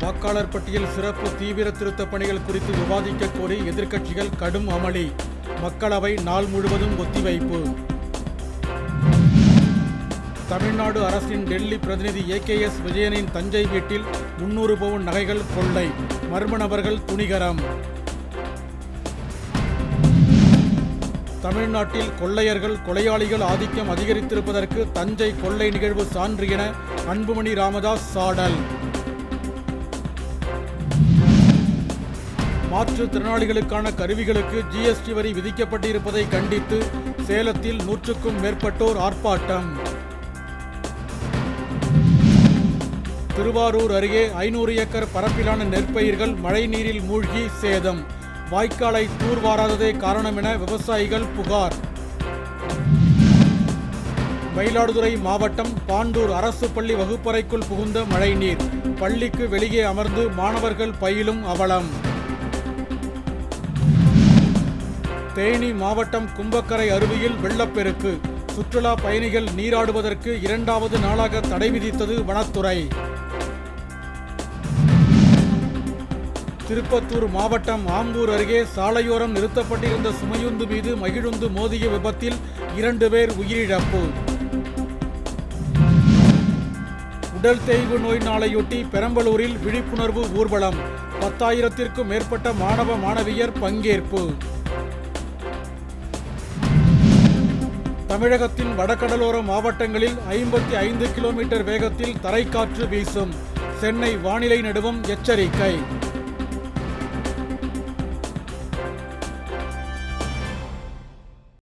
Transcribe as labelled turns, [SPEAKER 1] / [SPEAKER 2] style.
[SPEAKER 1] வாக்காளர் பட்டியல் சிறப்பு தீவிர திருத்தப் பணிகள் குறித்து விவாதிக்க கோரி எதிர்க்கட்சிகள் கடும் அமளி. மக்களவை நாள் முழுவதும் ஒத்திவைப்பு. தமிழ்நாடு அரசின் டெல்லி பிரதிநிதி ஏகேஎஸ் விஜயனின் தஞ்சை வீட்டில் முன்னூறு பவுன் நகைகள் கொள்ளை. மர்ம நபர்கள் துணிகரம். தமிழ்நாட்டில் கொள்ளையர்கள் கொலையாளிகள் ஆதிக்கம் அதிகரித்திருப்பதற்கு தஞ்சை கொள்ளை நிகழ்வு சான்று என அன்புமணி ராமதாஸ் சாடல். மாற்றுத்திறனாளிகளுக்கான கருவிகளுக்கு ஜிஎஸ்டி வரி விதிக்கப்பட்டிருப்பதை கண்டித்து சேலத்தில் நூற்றுக்கும் மேற்பட்டோர் ஆர்ப்பாட்டம். திருவாரூர் அருகே ஐநூறு ஏக்கர் பரப்பிலான நெற்பயிர்கள் மழைநீரில் மூழ்கி சேதம். வாய்க்காலை தூர்வாராததே காரணம் என விவசாயிகள் புகார். மயிலாடுதுறை மாவட்டம் பாண்டூர் அரசு பள்ளி வகுப்பறைக்குள் புகுந்த மழைநீர். பள்ளிக்கு வெளியே அமர்ந்து மாணவர்கள் பயிலும் அவலம். தேனி மாவட்டம் கும்பக்கரை அருவியில் வெள்ளப்பெருக்கு. சுற்றுலா பயணிகள் நீராடுவதற்கு இரண்டாவது நாளாக தடை விதித்தது வனத்துறை. திருப்பத்தூர் மாவட்டம் ஆம்பூர் அருகே சாலையோரம் நிறுத்தப்பட்டிருந்த சுமையுந்து மீது மகிழுந்து மோதிய விபத்தில் இரண்டு பேர் உயிரிழப்பு. உடல் தேய்வு நோய் நாளையொட்டி பெரம்பலூரில் விழிப்புணர்வு ஊர்வலம். பத்தாயிரத்திற்கும் மேற்பட்ட மாணவ மாணவியர் பங்கேற்பு. தமிழகத்தின் வடகடலோர மாவட்டங்களில் ஐம்பத்தி ஐந்து கிலோமீட்டர் வேகத்தில் தரைக்காற்று வீசும். சென்னை வானிலை நடுவம் எச்சரிக்கை.